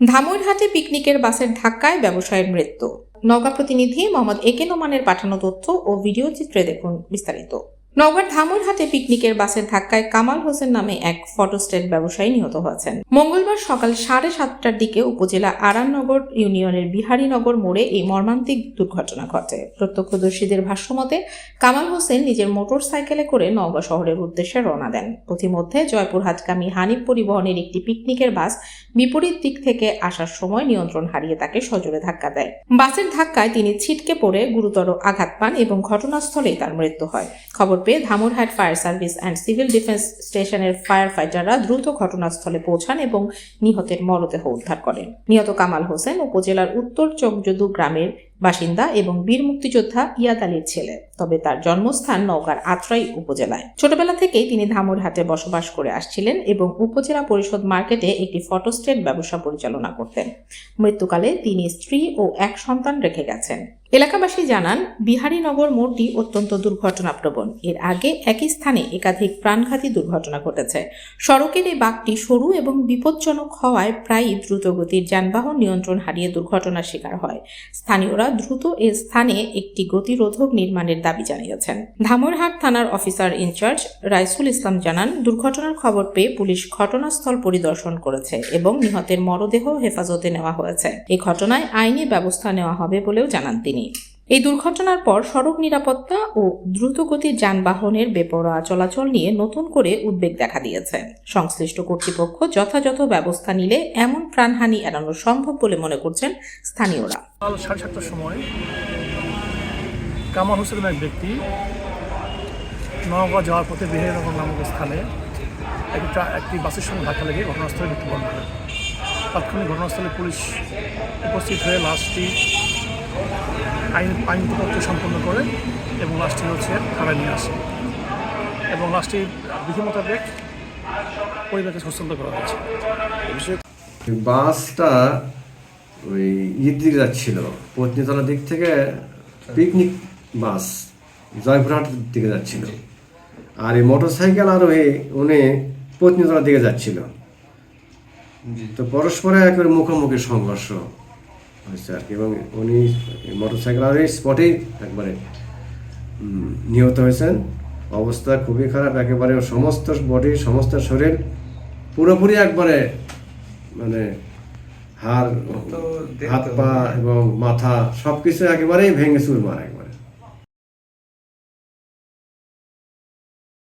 ধামইরহাটে পিকনিকের বাসের ধাক্কায় ব্যবসায়ের মৃত্যু। নগা প্রতিনিধি মোহাম্মদ একে নোমানের পাঠানো তথ্য ও ভিডিও চিত্রে দেখুন বিস্তারিত। নওগাঁর ধামইরহাটে পিকনিকের বাসের ধাক্কায় কামাল হোসেন নামে এক ফটোস্টেট ব্যবসায়ী নিহত হয়েছেন। মঙ্গলবার সকাল সাড়ে সাতটার দিকে উপজেলা আরাননগর ইউনিয়নের বিহারীনগর মোড়ে এই মর্মান্তিক দুর্ঘটনা ঘটে। প্রত্যক্ষদর্শীদের ভাষ্যমতে, কামাল হোসেন নিজের মোটর সাইকেলে করে নওগাঁ শহরের উদ্দেশ্যে রওনা দেন। পথিমধ্যে জয়পুরহাটগামী হানিফ পরিবহনের একটি পিকনিকের বাস বিপরীত দিক থেকে আসার সময় নিয়ন্ত্রণ হারিয়ে তাকে সজোরে ধাক্কা দেয়। বাসের ধাক্কায় তিনি ছিটকে পড়ে গুরুতর আঘাত পান এবং ঘটনাস্থলেই তার মৃত্যু হয়। খবর পেয়ে Dhamoirhat fire service and civil defence স্টেশনের ফায়ার ফাইটাররা দ্রুত ঘটনাস্থলে পৌঁছান এবং নিহতের মরদেহ উদ্ধার করেন। নিহত কামাল হোসেন উপজেলার উত্তর চকযদু গ্রামের বাসিন্দা এবং বীর মুক্তিযোদ্ধা ইয়াদ আলীর ছেলে। তবে তার জন্মস্থান নওগাঁর আত্রাই উপজেলায়। ছোটবেলা থেকেই তিনি ধামুরহাটে বসবাস করে আসছিলেন এবং উপজেলা পরিষদ মার্কেটে একটি ফটোস্টেট ব্যবসা পরিচালনা করতেন। মৃত্যুকালে তিনি স্ত্রী ও এক সন্তান রেখে গেছেন। এলাকাবাসী জানান, বিহারীনগর মোড়টি অত্যন্ত দুর্ঘটনাপ্রবণ। এর আগে একই স্থানে একাধিক প্রাণঘাতী দুর্ঘটনা ঘটেছে। সড়কের এই বাঁকটি সরু এবং বিপজ্জনক হওয়ায় প্রায়ই দ্রুতগতির যানবাহন নিয়ন্ত্রণ হারিয়ে দুর্ঘটনার শিকার হয়। স্থানীয়রা দ্রুত এ স্থানে একটি গতিরোধক নির্মাণের দাবি জানিয়েছেন। ধামরহাট থানার অফিসার ইনচার্জ রাইসুল ইসলাম জানান, দুর্ঘটনার খবর পেয়ে পুলিশ ঘটনাস্থল পরিদর্শন করেছে এবং নিহতের মরদেহ হেফাজতে নেওয়া হয়েছে। এ ঘটনায় আইনি ব্যবস্থা নেওয়া হবে বলেও জানান তিনি। এই দুর্ঘটনার পর সড়ক নিরাপত্তা ও দ্রুতগতির যানবাহনের বেপরোয়া চলাচল নিয়ে নতুন করে উদ্বেগ দেখা দিয়েছে। সংশ্লিষ্ট কর্তৃপক্ষ যথাযথ ব্যবস্থা নিলে এমন প্রাণহানি এড়ানো সম্ভব বলে মনে করছেন স্থানীয়রা। সাড়ে সাতটার সময় কামাল হোসেন এক ব্যক্তি নওগাঁ যাওয়ার পথে বিহারনগর নামক স্থানে একটি একটি বাসের সঙ্গে ধাক্কা লেগে ঘটনাস্থলে মৃত্যুবরণ করে। তাৎক্ষণিক ঘটনাস্থলে পুলিশ উপস্থিত হয়ে লাশটি আইন আইন সম্পন্ন করে এবং লাশটি হচ্ছে থানায় নিয়ে আসে। এবং লাশটি বিধি মোতাবেক পরিবারকে হস্তান্তর করা হয়েছে। বাসটা ওই ইয়ের দিকে যাচ্ছিল পত্নীতলার দিক থেকে পিকনিক বাস জয়পুরহাট দিকে যাচ্ছিল। আর এই মোটর সাইকেল আর ওই উনি পত্নীতলার দিকে যাচ্ছিল। তো পরস্পরে একেবারে মুখোমুখি সংঘর্ষ। হয়েছে আর কি এবং উনি মোটর সাইকেল আর স্পটেই একবারে নিহত হয়েছেন। অবস্থা খুবই খারাপ একেবারে সমস্ত বডি সমস্ত শরীর পুরোপুরি একবারে মানে হাড় হাত পা এবং মাথা সব কিছু একেবারেই ভেঙে চুরমার একবার